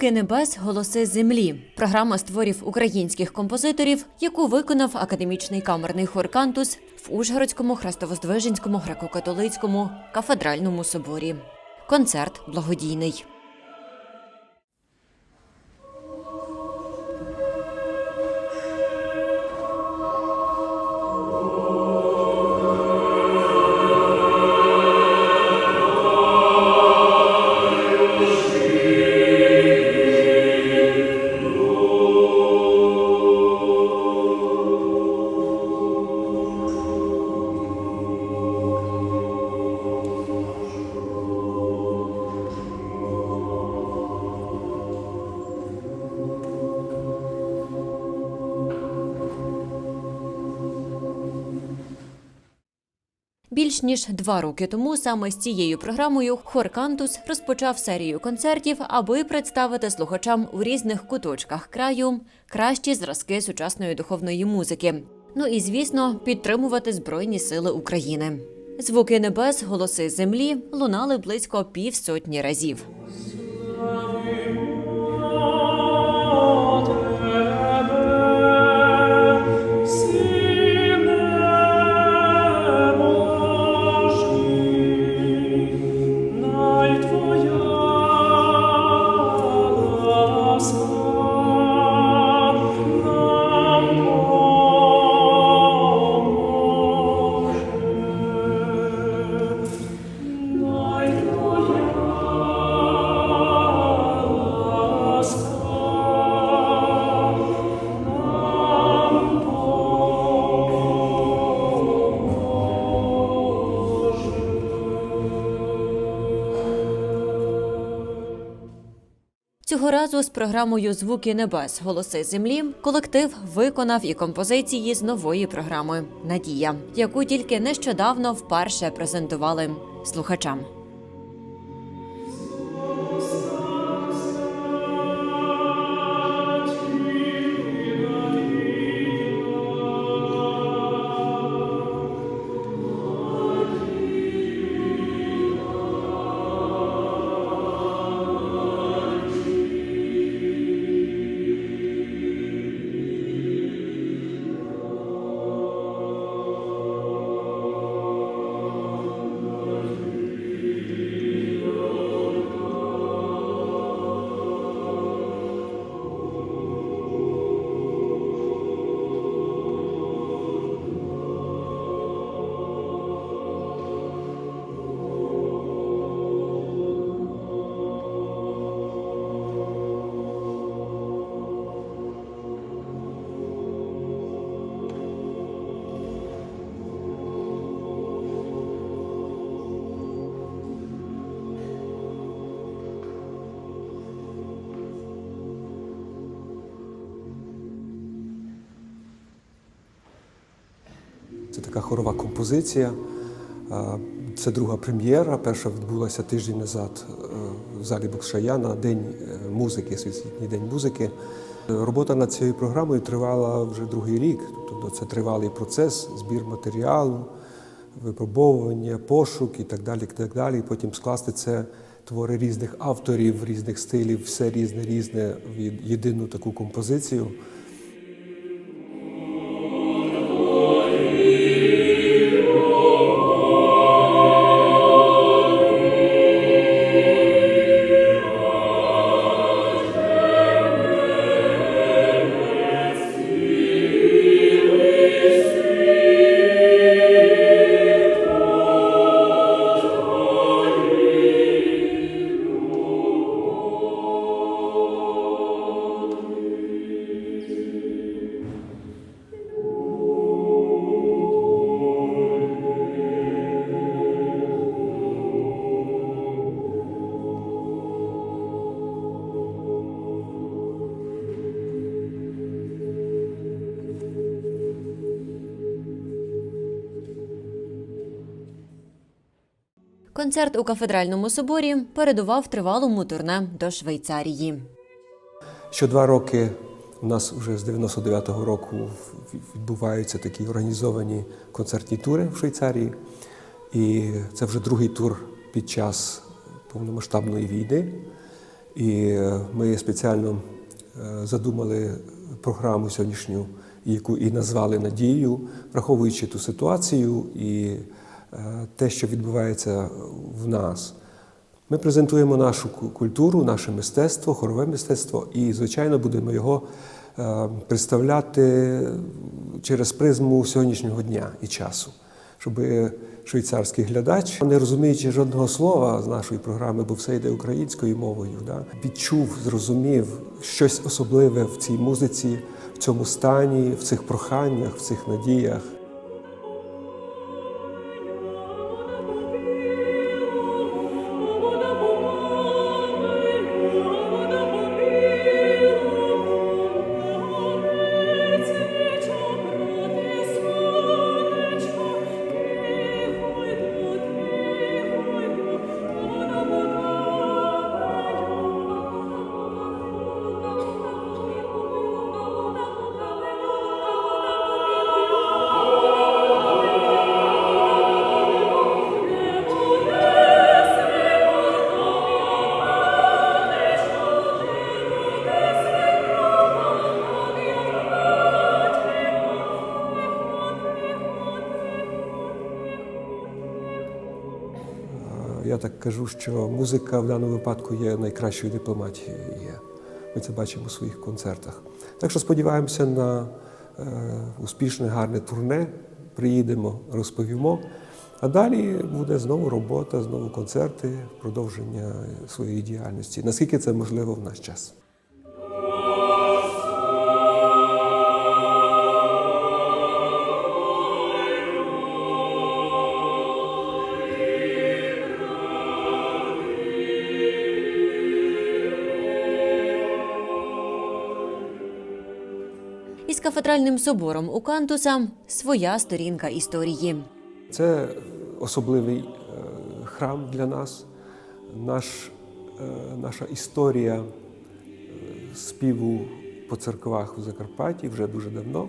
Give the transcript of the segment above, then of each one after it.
Звуки небес, голоси землі. Програма з творів українських композиторів, яку виконав академічний камерний хор «Кантус» в Ужгородському, Хрестовоздвиженському, греко-католицькому кафедральному соборі. Концерт благодійний. Більш ніж два роки тому саме з цією програмою хор «Кантус» розпочав серію концертів, аби представити слухачам у різних куточках краю кращі зразки сучасної духовної музики. Ну і звісно, підтримувати Збройні Сили України. Звуки небес, голоси землі лунали близько півсотні разів. Цього разу з програмою Звуки небес, голоси землі колектив виконав і композиції з нової програми Надія, яку тільки нещодавно вперше презентували слухачам. Така хорова композиція. Це друга прем'єра. Перша відбулася тиждень назад е, в залі Бокшая на День е, музики, Всесвітній день музики. Е, Робота над цією програмою тривала вже другий рік. Тобто це тривалий процес, збір матеріалу, випробовування, пошук і так далі. І так далі. І потім скласти це твори різних авторів, різних стилів, все різне, різне в єдину таку композицію. Концерт у кафедральному соборі передував тривалому турне до Швейцарії. Що два роки у нас вже з 99-го року відбуваються такі організовані концертні тури в Швейцарії. І це вже другий тур під час повномасштабної війни. І е, ми спеціально е, задумали програму сьогоднішню, яку і назвали Надією, враховуючи ту ситуацію і те, що відбувається в нас. Ми презентуємо нашу культуру, наше мистецтво, хорове мистецтво, і, звичайно, будемо його е, представляти через призму сьогоднішнього дня і часу, щоб швейцарський глядач, не розуміючи жодного слова з нашої програми, бо все йде українською мовою, да, відчув, зрозумів щось особливе в цій музиці, в цьому стані, в цих проханнях, в цих надіях. Так кажу, що музика в даному випадку є найкращою дипломатією. Є. Ми це бачимо у своїх концертах. Так що сподіваємося на е, успішне, гарне турне. Приїдемо, розповімо. А далі буде знову робота, знову концерти, продовження своєї діяльності. Наскільки це можливо в наш час? Із кафедральним собором у Кантуса своя сторінка історії. Це особливий е, храм для нас. Наш, е, наша історія е, співу по церквах у Закарпатті вже дуже давно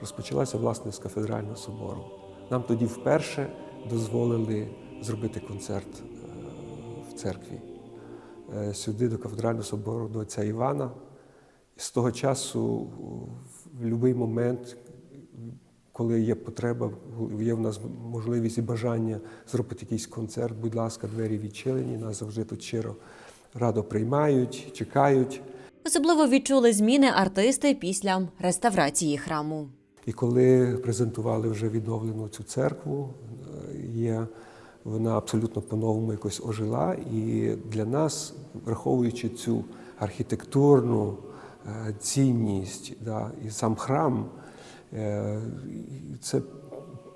розпочалася власне з кафедрального собору. Нам тоді вперше дозволили зробити концерт в церкві. Сюди до кафедрального собору до отця Івана. І з того часу в будь-який момент коли є потреба, є в нас можливість і бажання зробити якийсь концерт, будь ласка, двері відчинені, нас завжди тут щиро радо приймають, чекають. Особливо відчули зміни артисти після реставрації храму. І коли презентували вже відновлену цю церкву, е, є, вона абсолютно по-новому якось ожила. І для нас, враховуючи цю архітектурну цінність, да, і сам храм, е, це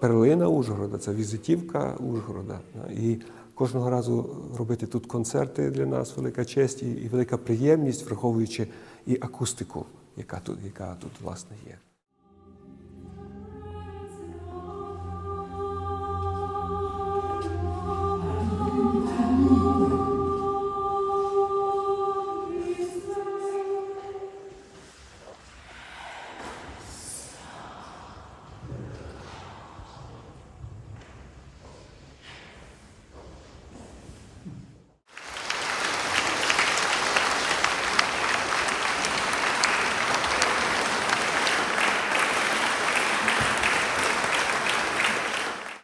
перлина Ужгорода, це візитівка Ужгорода. І кожного разу робити тут концерти для нас велика честь і велика приємність, враховуючи і акустику, яка тут, яка тут власне є.